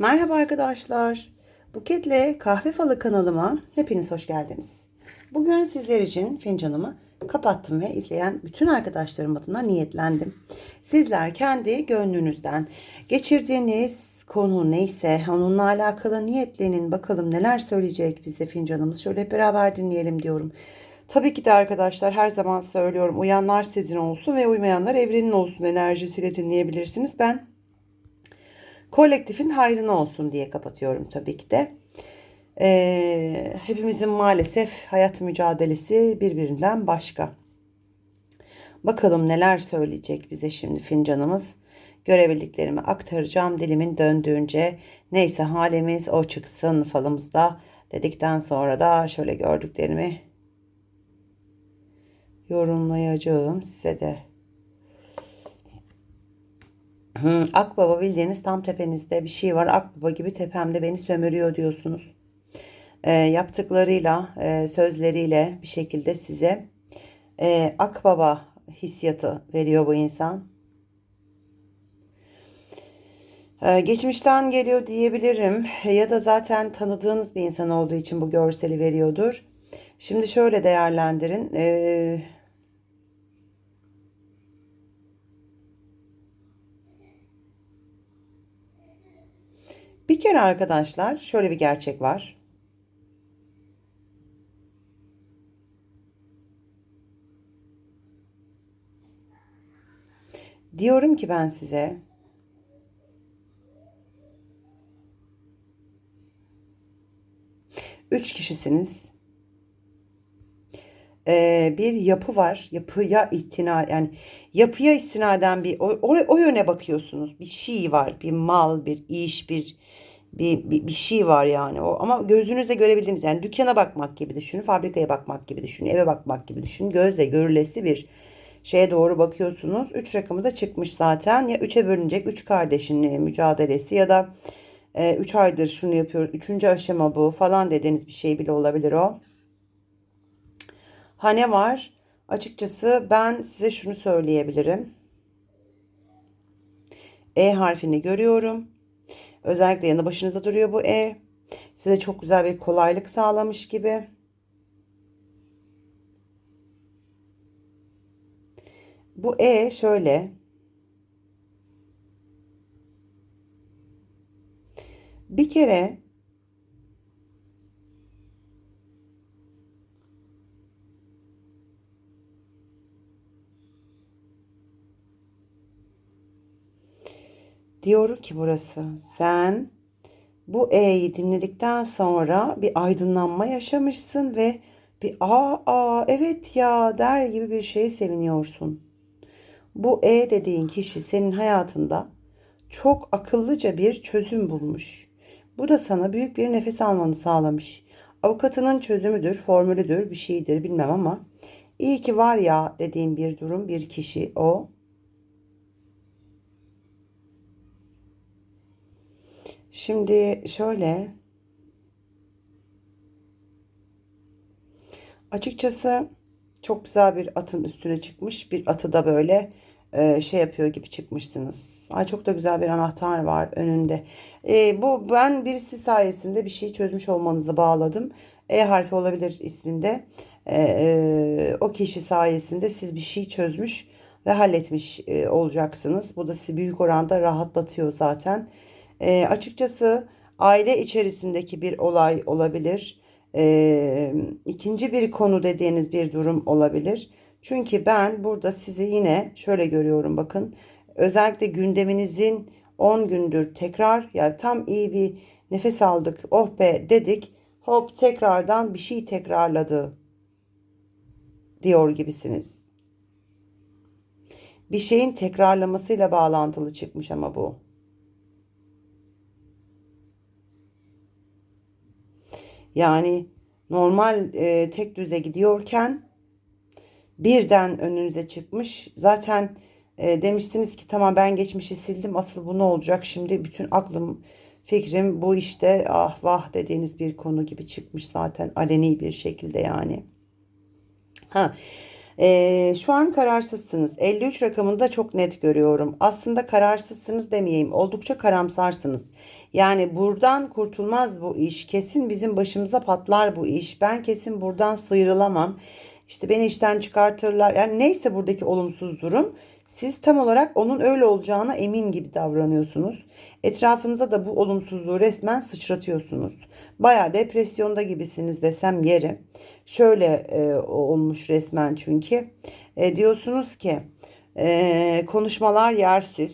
Merhaba arkadaşlar. Buketle Kahve Falı kanalıma hepiniz hoş geldiniz. Bugün sizler için fincanımı kapattım ve izleyen bütün arkadaşlarım adına niyetlendim. Sizler kendi gönlünüzden geçirdiğiniz konu neyse onunla alakalı niyetlenin bakalım neler söyleyecek bize fincanımız. Şöyle hep beraber dinleyelim diyorum. Tabii ki de arkadaşlar her zaman söylüyorum uyanlar sizin olsun ve uymayanlar evrenin olsun enerjisiyle dinleyebilirsiniz. Ben kolektifin hayrına olsun diye kapatıyorum tabii ki de. Ee, hepimizin maalesef hayat mücadelesi birbirinden başka. Bakalım neler söyleyecek bize şimdi fincanımız. Görebildiklerimi aktaracağım dilimin döndüğünce. Neyse halimiz o çıksın falımızda dedikten sonra da şöyle gördüklerimi yorumlayacağım size de. Hı, Akbaba bildiğiniz tam tepenizde bir şey var. Akbaba gibi tepemde beni sömürüyor diyorsunuz. E, yaptıklarıyla, e, sözleriyle bir şekilde size e, Akbaba hissiyatı veriyor bu insan. E, geçmişten geliyor diyebilirim. Ya da zaten tanıdığınız bir insan olduğu için bu görseli veriyordur. Şimdi şöyle değerlendirin. E, Bir kere arkadaşlar şöyle bir gerçek var. Diyorum ki ben size üç kişisiniz. Ee, bir yapı var. Yapıya itina yani yapıya istinaden bir o, o, o yöne bakıyorsunuz. Bir şey var. Bir mal, bir iş, bir bir, bir, bir şey var yani o. Ama gözünüzle görebildiğiniz yani dükkana bakmak gibi düşünün fabrikaya bakmak gibi düşünün eve bakmak gibi düşünün. Gözle görülesi bir şeye doğru bakıyorsunuz. 3 rakamı da çıkmış zaten. Ya 3'e bölünecek 3 kardeşin mücadelesi ya da 3 e, aydır şunu yapıyoruz 3. aşama bu falan dediğiniz bir şey bile olabilir o. Ha ne var? Açıkçası ben size şunu söyleyebilirim. E harfini görüyorum Özellikle yanı başınıza duruyor bu E. Size çok güzel bir kolaylık sağlamış gibi. Bu E şöyle. Bir kere Diyor ki burası sen bu E'yi dinledikten sonra bir aydınlanma yaşamışsın ve bir aa, aa evet ya der gibi bir şeye seviniyorsun. Bu E dediğin kişi senin hayatında çok akıllıca bir çözüm bulmuş. Bu da sana büyük bir nefes almanı sağlamış. Avukatının çözümüdür, formülüdür, bir şeydir bilmem ama iyi ki var ya dediğim bir durum, bir kişi o Şimdi şöyle açıkçası çok güzel bir atın üstüne çıkmış. Bir atı da böyle e, şey yapıyor gibi çıkmışsınız. Ay çok da güzel bir anahtar var önünde. E, bu ben birisi sayesinde bir şey çözmüş olmanızı bağladım. E harfi olabilir isminde. E, e, o kişi sayesinde siz bir şey çözmüş ve halletmiş e, olacaksınız. Bu da sizi büyük oranda rahatlatıyor zaten. E, açıkçası aile içerisindeki bir olay olabilir. E, ikinci bir konu dediğiniz bir durum olabilir. Çünkü ben burada sizi yine şöyle görüyorum bakın. Özellikle gündeminizin 10 gündür tekrar yani tam iyi bir nefes aldık oh be dedik hop tekrardan bir şey tekrarladı diyor gibisiniz. Bir şeyin tekrarlamasıyla bağlantılı çıkmış ama bu. Yani normal e, tek düze gidiyorken birden önünüze çıkmış. Zaten e, demişsiniz ki tamam ben geçmişi sildim asıl bu ne olacak şimdi bütün aklım fikrim bu işte ah vah dediğiniz bir konu gibi çıkmış zaten aleni bir şekilde yani. Ha Ee, şu an kararsızsınız. 53 rakamını da çok net görüyorum. Aslında kararsızsınız demeyeyim. Oldukça karamsarsınız. Yani buradan kurtulmaz bu iş. Kesin bizim başımıza patlar bu iş. Ben kesin buradan sıyrılamam. İşte beni işten çıkartırlar. Yani neyse buradaki olumsuz durum. Siz tam olarak onun öyle olacağına emin gibi davranıyorsunuz. Etrafınıza da bu olumsuzluğu resmen sıçratıyorsunuz. Baya depresyonda gibisiniz desem yeri. Şöyle e, olmuş resmen çünkü. E, diyorsunuz ki e, konuşmalar yersiz.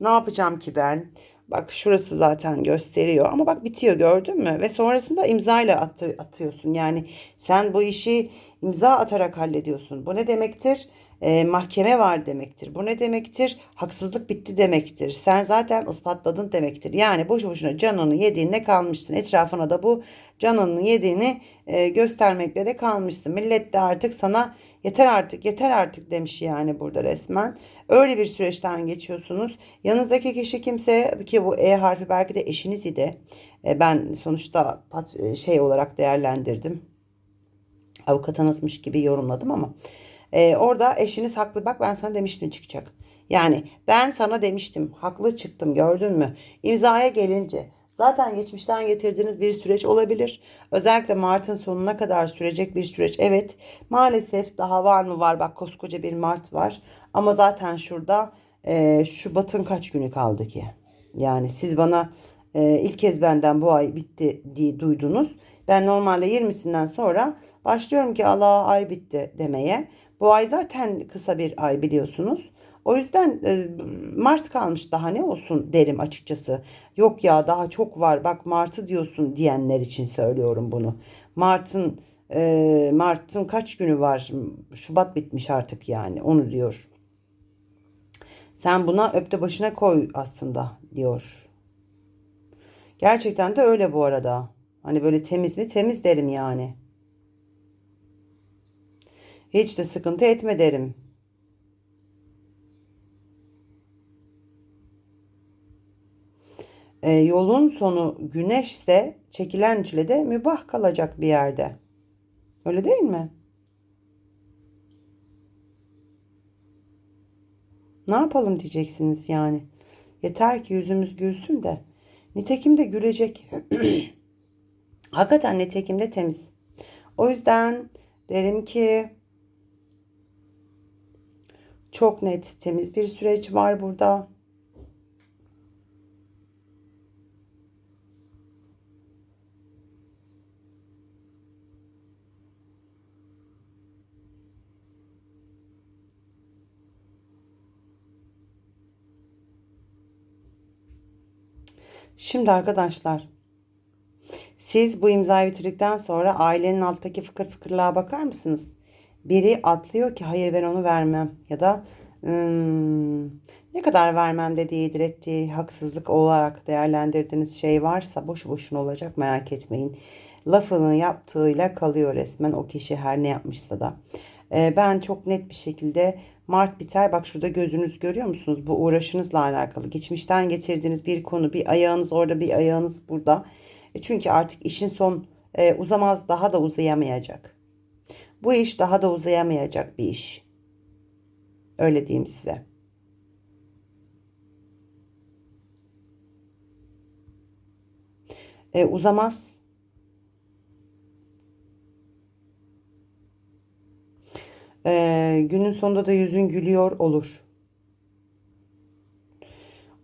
Ne yapacağım ki ben? Bak şurası zaten gösteriyor ama bak bitiyor gördün mü? Ve sonrasında imzayla attı, atıyorsun. Yani sen bu işi imza atarak hallediyorsun. Bu ne demektir? E, mahkeme var demektir. Bu ne demektir? Haksızlık bitti demektir. Sen zaten ispatladın demektir. Yani boşu boşuna canını yediğinde kalmışsın. Etrafına da bu canını yediğini e, göstermekle de kalmışsın. Millet de artık sana yeter artık yeter artık demiş yani burada resmen. Öyle bir süreçten geçiyorsunuz. Yanınızdaki kişi kimse ki bu E harfi belki de eşiniz idi. E, ben sonuçta pat, e, şey olarak değerlendirdim. Avukatınızmış gibi yorumladım ama. E, orada eşiniz haklı. Bak ben sana demiştim çıkacak. Yani ben sana demiştim. Haklı çıktım gördün mü? İmzaya gelince zaten geçmişten getirdiğiniz bir süreç olabilir. Özellikle Mart'ın sonuna kadar sürecek bir süreç. Evet maalesef daha var mı var bak koskoca bir Mart var. Ama zaten şurada e, Şubat'ın kaç günü kaldı ki? Yani siz bana e, ilk kez benden bu ay bitti diye duydunuz. Ben normalde 20'sinden sonra başlıyorum ki Allah ay bitti demeye. Bu ay zaten kısa bir ay biliyorsunuz. O yüzden e, Mart kalmış daha ne olsun derim açıkçası. Yok ya daha çok var bak Mart'ı diyorsun diyenler için söylüyorum bunu. Mart'ın e, Mart'ın kaç günü var? Şubat bitmiş artık yani onu diyor. Sen buna öpte başına koy aslında diyor. Gerçekten de öyle bu arada. Hani böyle temiz mi? Temiz derim yani. Hiç de sıkıntı etme derim. E, yolun sonu güneşse çekilen çile de mübah kalacak bir yerde. Öyle değil mi? Ne yapalım diyeceksiniz yani. Yeter ki yüzümüz gülsün de. Nitekim de gülecek. Hakikaten nitekim de temiz. O yüzden derim ki çok net, temiz bir süreç var burada. Şimdi arkadaşlar siz bu imzayı bitirdikten sonra ailenin alttaki fıkır fıkırlığa bakar mısınız? Biri atlıyor ki hayır ben onu vermem ya da hmm, ne kadar vermem dediği direttiği haksızlık olarak değerlendirdiğiniz şey varsa boşu boşuna olacak merak etmeyin. Lafını yaptığıyla kalıyor resmen o kişi her ne yapmışsa da. Ee, ben çok net bir şekilde Mart biter. Bak şurada gözünüz görüyor musunuz? Bu uğraşınızla alakalı. Geçmişten getirdiğiniz bir konu. Bir ayağınız orada bir ayağınız burada. E çünkü artık işin son e, uzamaz daha da uzayamayacak. Bu iş daha da uzayamayacak bir iş. Öyle diyeyim size. E, uzamaz. E, günün sonunda da yüzün gülüyor olur.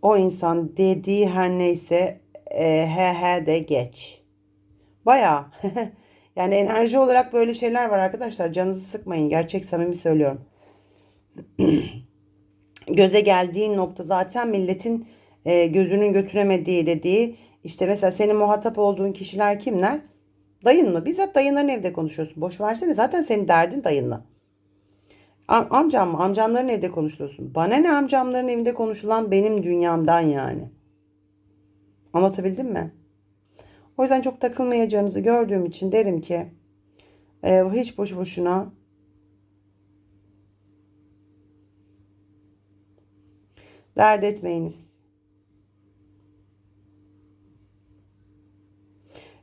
O insan dediği her neyse e, he he de geç. Baya yani enerji olarak böyle şeyler var arkadaşlar. Canınızı sıkmayın. Gerçek samimi söylüyorum. Göze geldiğin nokta zaten milletin e, gözünün götüremediği dediği işte mesela senin muhatap olduğun kişiler kimler? Dayın mı? Bizzat dayınların evde konuşuyorsun. Boş versene zaten senin derdin dayınla. Am amcam mı? Amcamların evde konuşuyorsun. Bana ne amcamların evinde konuşulan benim dünyamdan yani. Anlatabildim mi? O yüzden çok takılmayacağınızı gördüğüm için derim ki e, hiç boş boşuna dert etmeyiniz.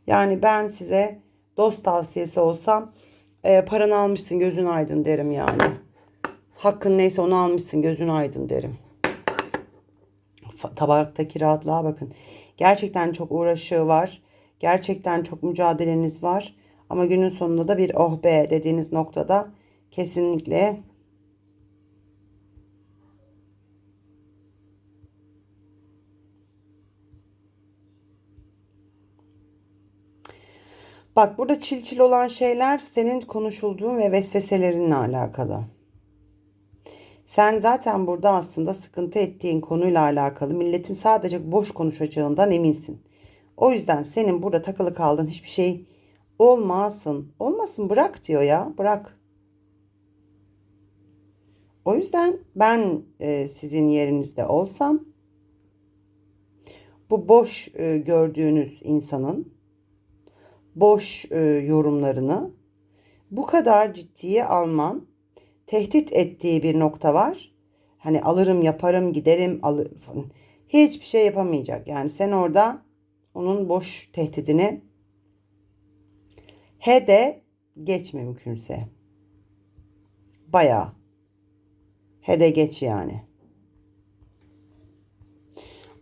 Yani ben size dost tavsiyesi olsam e, paranı almışsın gözün aydın derim yani. Hakkın neyse onu almışsın gözün aydın derim. Tabaktaki rahatlığa bakın. Gerçekten çok uğraşı var. Gerçekten çok mücadeleniz var. Ama günün sonunda da bir oh be dediğiniz noktada kesinlikle Bak burada çil çil olan şeyler senin konuşulduğun ve vesveselerinle alakalı. Sen zaten burada aslında sıkıntı ettiğin konuyla alakalı milletin sadece boş konuşacağından eminsin. O yüzden senin burada takılı kaldığın hiçbir şey olmasın. Olmasın bırak diyor ya bırak. O yüzden ben e, sizin yerinizde olsam bu boş e, gördüğünüz insanın boş e, yorumlarını bu kadar ciddiye almam tehdit ettiği bir nokta var. Hani alırım yaparım giderim alır. Hiçbir şey yapamayacak. Yani sen orada onun boş tehdidini he de geç mümkünse. Bayağı. He de geç yani.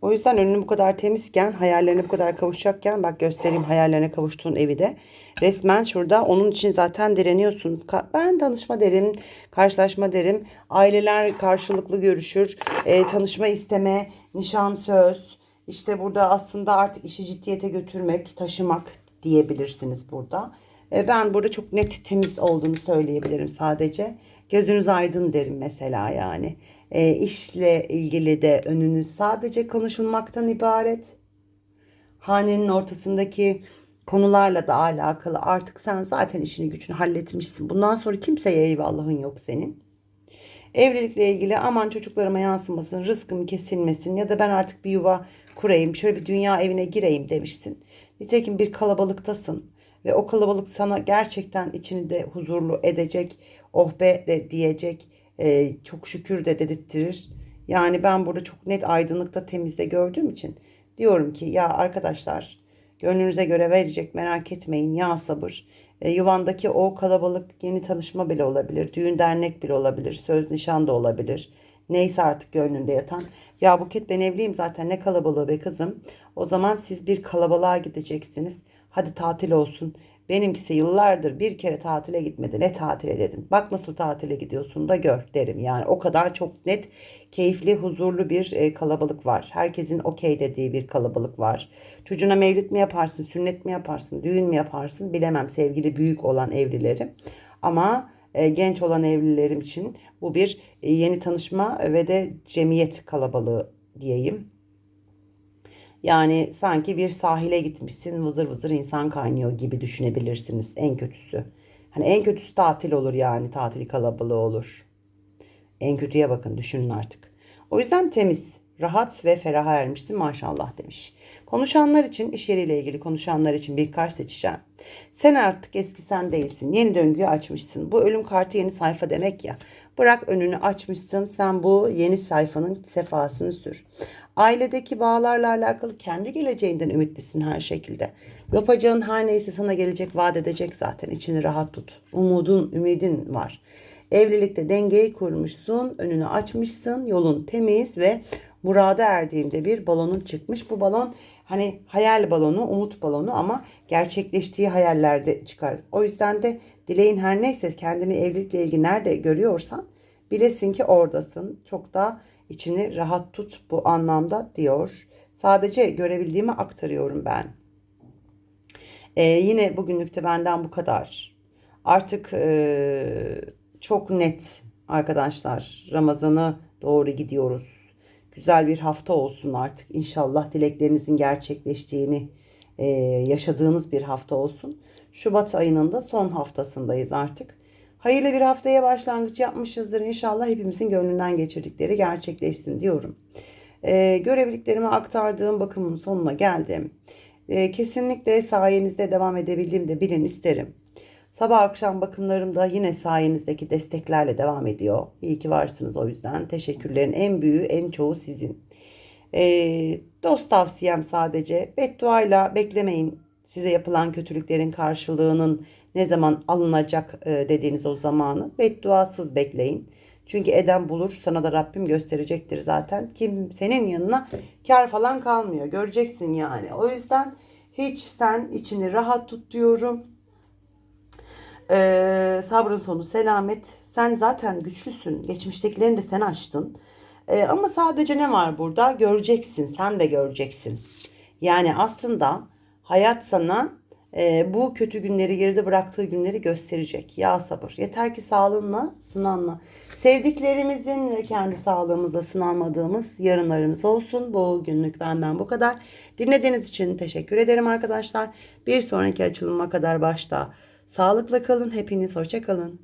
O yüzden önünü bu kadar temizken, hayallerine bu kadar kavuşacakken bak göstereyim hayallerine kavuştuğun evi de. Resmen şurada onun için zaten direniyorsun. Ben tanışma derim, karşılaşma derim. Aileler karşılıklı görüşür. E, tanışma isteme, nişan söz. İşte burada aslında artık işi ciddiyete götürmek, taşımak diyebilirsiniz burada. E, ben burada çok net temiz olduğunu söyleyebilirim sadece. Gözünüz aydın derim mesela yani. E, işle ilgili de önünüz sadece konuşulmaktan ibaret. Hanenin ortasındaki konularla da alakalı artık sen zaten işini gücünü halletmişsin. Bundan sonra kimseye eyvallahın yok senin. Evlilikle ilgili aman çocuklarıma yansımasın, rızkım kesilmesin ya da ben artık bir yuva kurayım, şöyle bir dünya evine gireyim demişsin. Nitekim bir kalabalıktasın ve o kalabalık sana gerçekten içini de huzurlu edecek, oh be de diyecek, e, çok şükür de dedirttirir. Yani ben burada çok net aydınlıkta temizde gördüğüm için diyorum ki ya arkadaşlar gönlünüze göre verecek merak etmeyin ya sabır. E, yuvandaki o kalabalık yeni tanışma bile olabilir, düğün dernek bile olabilir, söz nişan da olabilir. Neyse artık gönlünde yatan. Ya Buket ben evliyim zaten ne kalabalığı be kızım. O zaman siz bir kalabalığa gideceksiniz. Hadi tatil olsun. Benimkisi yıllardır bir kere tatile gitmedi. Ne tatile dedin? Bak nasıl tatile gidiyorsun da gör derim. Yani o kadar çok net, keyifli, huzurlu bir e, kalabalık var. Herkesin okey dediği bir kalabalık var. Çocuğuna mevlüt mi yaparsın, sünnet mi yaparsın, düğün mü yaparsın bilemem sevgili büyük olan evlileri. Ama genç olan evlilerim için bu bir e, yeni tanışma ve de cemiyet kalabalığı diyeyim. Yani sanki bir sahile gitmişsin vızır vızır insan kaynıyor gibi düşünebilirsiniz en kötüsü. Hani en kötüsü tatil olur yani tatil kalabalığı olur. En kötüye bakın düşünün artık. O yüzden temiz, rahat ve feraha ermişsin maşallah demiş. Konuşanlar için, iş yeriyle ilgili konuşanlar için bir kart seçeceğim. Sen artık eski sen değilsin. Yeni döngüyü açmışsın. Bu ölüm kartı yeni sayfa demek ya. Bırak önünü açmışsın. Sen bu yeni sayfanın sefasını sür. Ailedeki bağlarla alakalı kendi geleceğinden ümitlisin her şekilde. Yapacağın her neyse sana gelecek vaat edecek zaten. İçini rahat tut. Umudun, ümidin var. Evlilikte dengeyi kurmuşsun, önünü açmışsın, yolun temiz ve murada erdiğinde bir balonun çıkmış. Bu balon hani hayal balonu, umut balonu ama gerçekleştiği hayallerde çıkar. O yüzden de dileğin her neyse kendini evlilikle ilgili nerede görüyorsan bilesin ki oradasın. Çok da içini rahat tut bu anlamda diyor. Sadece görebildiğimi aktarıyorum ben. Ee, yine bugünlükte benden bu kadar. Artık e, çok net arkadaşlar Ramazan'a doğru gidiyoruz. Güzel bir hafta olsun artık. İnşallah dileklerinizin gerçekleştiğini e, yaşadığınız bir hafta olsun. Şubat ayının da son haftasındayız artık. Hayırlı bir haftaya başlangıç yapmışızdır. İnşallah hepimizin gönlünden geçirdikleri gerçekleşsin diyorum. E, görevliliklerimi aktardığım bakımın sonuna geldim. E, kesinlikle sayenizde devam edebildiğimde bilin isterim. Sabah akşam bakımlarım da yine sayenizdeki desteklerle devam ediyor. İyi ki varsınız o yüzden. Teşekkürlerin en büyüğü, en çoğu sizin. E, dost tavsiyem sadece. Bedduayla beklemeyin. size yapılan kötülüklerin karşılığının ne zaman alınacak e, dediğiniz o zamanı bedduasız bekleyin. Çünkü eden bulur sana da Rabbim gösterecektir zaten. Kim senin yanına kar falan kalmıyor. Göreceksin yani. O yüzden hiç sen içini rahat tut diyorum. Ee, sabrın sonu selamet. Sen zaten güçlüsün. Geçmiştekilerini de sen açtın. Ee, ama sadece ne var burada? Göreceksin. Sen de göreceksin. Yani aslında hayat sana e, bu kötü günleri geride bıraktığı günleri gösterecek. Ya sabır. Yeter ki sağlığınla sınanma. Sevdiklerimizin ve kendi sağlığımızla sınanmadığımız yarınlarımız olsun. Bu günlük benden bu kadar. Dinlediğiniz için teşekkür ederim arkadaşlar. Bir sonraki açılıma kadar başta. Sağlıkla kalın. Hepiniz hoşça kalın.